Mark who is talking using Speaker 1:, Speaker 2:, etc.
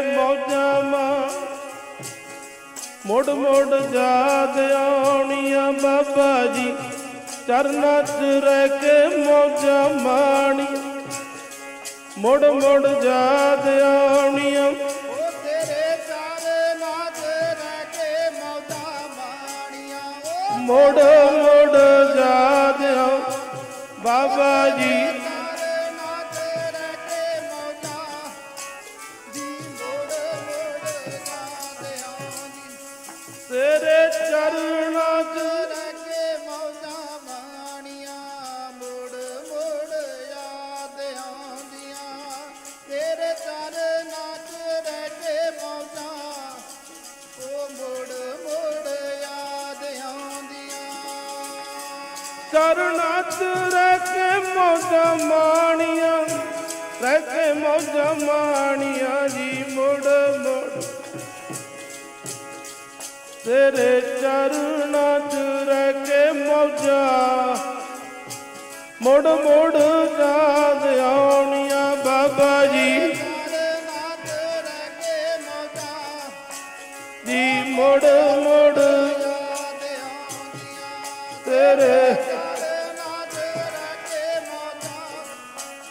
Speaker 1: ਮੌਜਾਂ ਮਾਂ ਮੋੜ ਮੋੜ ਜਾਦ ਆਉਣੀਆਂ ਬਾਬਾ ਜੀ। ਚਰਨਾਂ 'ਚ ਰਹਿ ਕੇ ਮੌਜਾਂ ਮਾਣੀ ਮੋੜ ਮੋੜ ਜਾਦ ਆਉਣੀਆਂ। ਮੋੜ ਮੋੜ ਜਾਦਿਓ ਬਾਬਾ ਜੀ ਤੇਰੇ ਚਰਨਾਂ 'ਚ
Speaker 2: ਰਹਿ ਕੇ ਮੌਜਾਂ ਮਾਣੀਆਂ ਮੋੜ ਮੋੜ ਯਾਦ ਆਉਂਦੀਆਂ। ਤੇਰੇ ਚਾਰੇ ਨਾਚ ਰਹਿ ਕੇ ਮੌਜਾਂ ਉਹ ਮੋੜ ਮੋੜ ਯਾਦ ਆਉਂਦੀਆਂ।
Speaker 1: ਚਰਨਾਂ 'ਚ ਰਹਿ ਕੇ ਮੌਜਾਂ ਮਾਣੀਆਂ ਰਹਿ ਕੇ ਮੌਜਾਂ ਮਾਣੀਆਂ। ਤੇਰੇ ਚਰਨਾਂ 'ਚ ਰਹਿ ਕੇ ਮੌਜਾਂ ਮੁੜ ਮੁੜ ਯਾਦ ਆਉਣੀਆਂ ਬਾਬਾ ਜੀ। ਜੀ ਮੁੜ ਮੁੜ ਤੇਰੇ